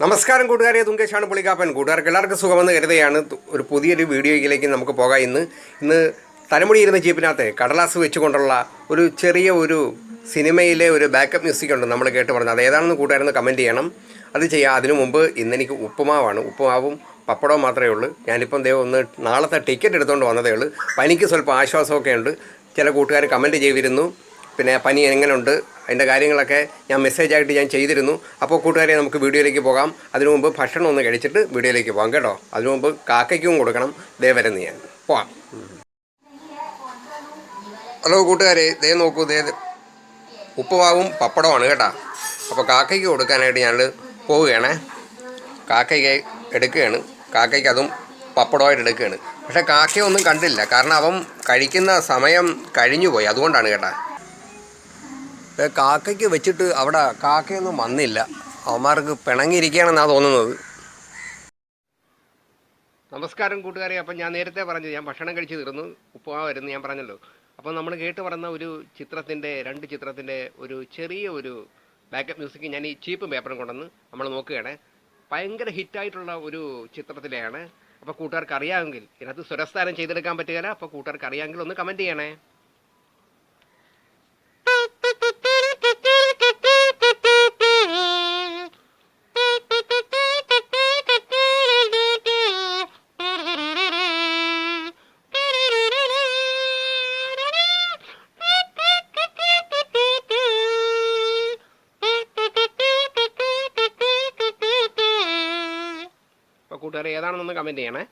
നമസ്കാരം കൂട്ടുകാരെ തുങ്കേശാണ് പുളിക്കാപ്പൻ കൂട്ടുകാർക്ക് എല്ലാവർക്കും സുഖമെന്ന് കരുതുകയാണ്. ഒരു പുതിയൊരു വീഡിയോയിലേക്ക് നമുക്ക് പോകാം. ഇന്ന് ഇന്ന് തലമുടി ഇരുന്ന ജീപ്പിനകത്ത് കടലാസ് വെച്ചുകൊണ്ടുള്ള ഒരു ചെറിയ ഒരു സിനിമയിലെ ഒരു ബാക്കപ്പ് മ്യൂസിക് ഉണ്ട് നമ്മൾ കേട്ട് പറഞ്ഞത്. അത് ഏതാണെന്ന് കൂട്ടുകാരെന്ന് കമന്റ് ചെയ്യണം. അത് ചെയ്യാം. അതിനു മുമ്പ് ഇന്നെനിക്ക് ഉപ്പുമാവാണ്. ഉപ്പുമാവും പപ്പടവും മാത്രമേ ഉള്ളൂ. ഞാനിപ്പം ദൈവം ഒന്ന് നാളത്തെ ടിക്കറ്റ് എടുത്തുകൊണ്ട് വന്നതേ ഉള്ളൂ. പനിക്ക് സ്വല്പം ആശ്വാസമൊക്കെ ഉണ്ട്. ചില കൂട്ടുകാർ കമന്റ് ചെയ്തിരുന്നു. പിന്നെ പനി എങ്ങനെയുണ്ട് അതിന്റെ കാര്യങ്ങളൊക്കെ ഞാൻ മെസ്സേജായിട്ട് ഞാൻ ചെയ്തിരുന്നു. അപ്പോൾ കൂട്ടുകാരെ നമുക്ക് വീഡിയോയിലേക്ക് പോകാം. അതിനു മുമ്പ് ഭക്ഷണം ഒന്ന് കഴിച്ചിട്ട് വീഡിയോയിലേക്ക് പോകാം കേട്ടോ. അതിനു മുമ്പ് കാക്കയ്ക്കും കൊടുക്കണം. ദേ വരുന്നു ഞാൻ. പോവാം. ഹലോ കൂട്ടുകാരെ ദേ നോക്കൂ ദേ ഉപ്പുമാവും പപ്പടമാണ് കേട്ടോ. അപ്പോൾ കാക്കയ്ക്ക് കൊടുക്കാനായിട്ട് ഞാൻ പോവുകയാണേ. കാക്കയ്ക്ക് എടുക്കുകയാണ്. കാക്കയ്ക്ക് അതും പപ്പടമായിട്ട് എടുക്കുകയാണ്. പക്ഷേ കാക്കയൊന്നും കണ്ടില്ല. കാരണം അവൻ കഴിക്കുന്ന സമയം കഴിഞ്ഞു പോയി അതുകൊണ്ടാണ് കേട്ടാ. കാക്കയ്ക്ക് വെച്ചിട്ട് അവിടെ കാക്കയൊന്നും വന്നില്ല. അവന്മാർക്ക് പിണങ്ങിയിരിക്കുകയാണെന്നാണ് തോന്നുന്നത്. നമസ്കാരം കൂട്ടുകാരെ. അപ്പം ഞാൻ നേരത്തെ പറഞ്ഞു ഞാൻ ഭക്ഷണം കഴിച്ച് തീർന്നു. ഉപ്പുമാവായിരുന്നു ഞാൻ പറഞ്ഞല്ലോ. അപ്പോൾ നമ്മൾ കേട്ട് പറഞ്ഞ ഒരു ചിത്രത്തിന്റെ രണ്ട് ചിത്രത്തിന്റെ ഒരു ചെറിയ ഒരു ബാക്കപ്പ് മ്യൂസിക് ഞാൻ ഈ ചീപ്പ് പേപ്പറും കൊണ്ടുവന്ന് നമ്മൾ നോക്കുകയാണ്. ഭയങ്കര ഹിറ്റായിട്ടുള്ള ഒരു ചിത്രത്തിലെയാണ്. അപ്പോൾ കൂട്ടുകാർക്ക് അറിയാമെങ്കിൽ ഇതിനകത്ത് സ്വരസ്ഥാനം ചെയ്തെടുക്കാൻ പറ്റുകയില്ല. അപ്പോൾ കൂട്ടുകാർക്ക് അറിയാമെങ്കിൽ ഒന്ന് കമന്റ് ചെയ്യണേ. അപ്പോൾ കൂട്ടുകാർ ഏതാണെന്നൊന്ന് കമന്റ് ചെയ്യണേ.